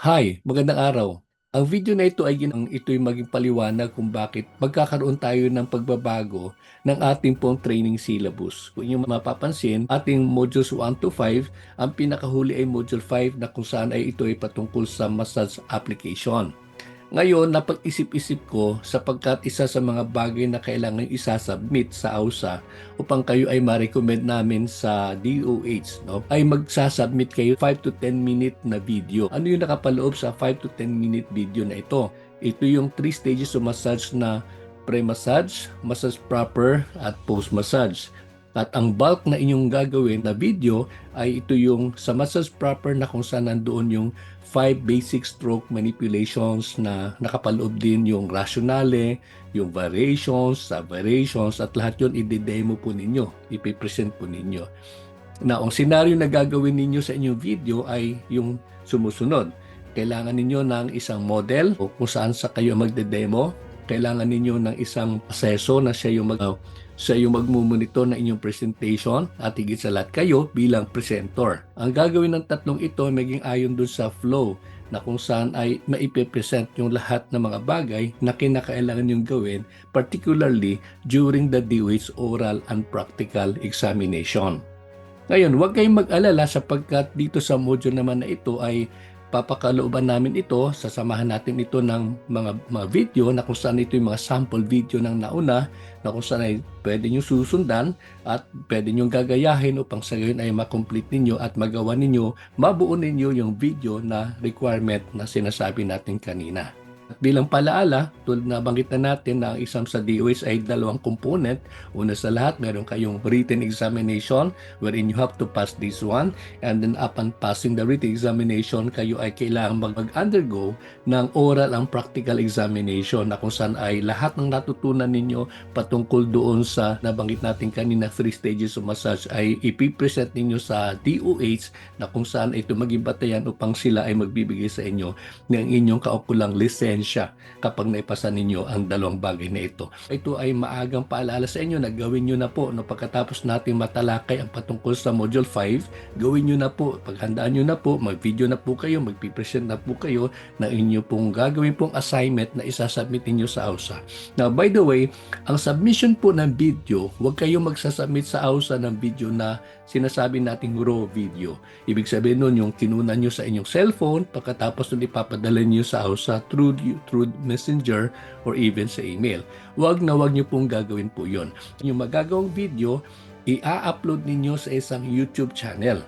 Hi, magandang araw. Ang video na ito ay ginang ito'y maging paliwanag kung bakit magkakaroon tayo ng pagbabago ng ating pong training syllabus. Kung inyong mapapansin, ating modules 1 to 5, ang pinakahuli ay module 5 na kung saan ay ito ay patungkol sa massage application. Ngayon, napag-isip-isip ko sapagkat isa sa mga bagay na kailangan isasubmit sa AUSA upang kayo ay ma-recommend namin sa DOH, no, ay magsasubmit kayo 5 to 10 minute na video. Ano yung nakapaloob sa 5 to 10 minute video na ito? Ito yung 3 stages of massage na pre-massage, massage proper, at post-massage. At ang bulk na inyong gagawin na video ay ito yung sa massage proper na kung saan nandoon yung 5 basic stroke manipulations na nakapaloob din yung rationale, yung variations, sub-variations at lahat yun i-demo po ninyo, ipipresent po ninyo. Na ang senaryo na gagawin ninyo sa inyong video ay yung sumusunod. Kailangan ninyo ng isang model o kung saan sa kayo magde-demo. Kailangan ninyo ng isang aseso na siya yung mag siya yung magmumonitor ng inyong presentation at higit sa lahat kayo bilang presenter. Ang gagawin ng tatlong ito ay maging ayon dun sa flow na kung saan ay maipipresent yung lahat ng mga bagay na kinakailangan yung gawin, particularly during the DOH oral and practical examination. Ngayon, huwag kayong mag-alala sapagkat dito sa module naman na ito ay papakalooban namin ito, sasamahan natin ito ng mga, mga video na kung saan ito yung mga sample video ng nauna na kung saan ay pwede nyo susundan at pwede nyo gagayahin upang sa gayon ay makomplete ninyo at magawa ninyo, mabuo ninyo yung video na requirement na sinasabi natin kanina. Bilang palaala, tulad na banggit na natin na ang isang sa DOS ay dalawang component. Una sa lahat, meron kayong written examination wherein you have to pass this one and then upon passing the written examination, kayo ay kailangan mag-undergo ng oral and practical examination na kung saan ay lahat ng natutunan ninyo patungkol doon sa nabanggit natin kanina three stages of massage ay ipipresent ninyo sa DOH na kung saan ito maging batayan upang sila ay magbibigay sa inyo ng inyong kaukulang lisensya kapag naipasa ninyo ang dalawang bagay na ito. Ito ay maagang paalala sa inyo na gawin nyo na po no, pagkatapos natin matalakay ang patungkol sa Module 5, gawin nyo na po, paghandaan nyo na po, mag-video na po kayo, magpipresent na po kayo na inyo pong gagawin pong assignment na isasubmit ninyo sa AUSA. Now, by the way, ang submission po ng video, huwag kayong magsasubmit sa AUSA ng video na sinasabi nating raw video. Ibig sabihin nun, yung kinunan nyo sa inyong cellphone, pagkatapos nun ipapadala nyo sa AUSA through, through messenger or even sa email. Huwag na huwag nyo pong gagawin po yon. Yung magagawang video, i-upload ninyo sa isang YouTube channel.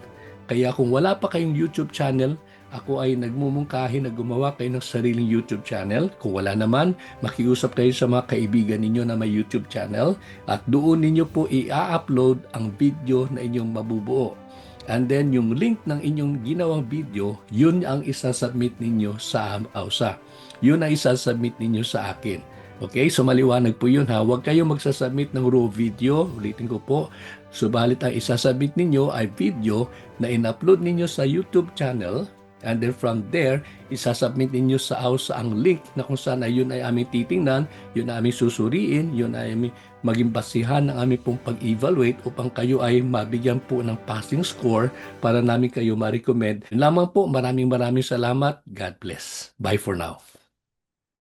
Kaya kung wala pa kayong YouTube channel, ako ay nagmumungkahi na gumawa kayo ng sariling YouTube channel. Kung wala naman, makiusap kayo sa mga kaibigan ninyo na may YouTube channel at doon ninyo po i-upload ang video na inyong mabubuo. And then yung link ng inyong ginawang video, yun ang isasubmit ninyo sa AUSA. Yun ang isasubmit ninyo sa akin. Okay, so maliwanag po yun ha. Huwag kayong magsasubmit ng raw video. Ulitin ko po. Subalit ang isasubmit ninyo ay video na in-upload ninyo sa YouTube channel And then from there, isasubmit ninyo sa AUSA ang link na kung saan ay yun ay aming titingnan, yun ay aming susuriin, yun ay aming maging basihan ng aming pong pag-evaluate upang kayo ay mabigyan po ng passing score para namin kayo ma-recommend. Yun lamang po, maraming maraming salamat. God bless. Bye for now.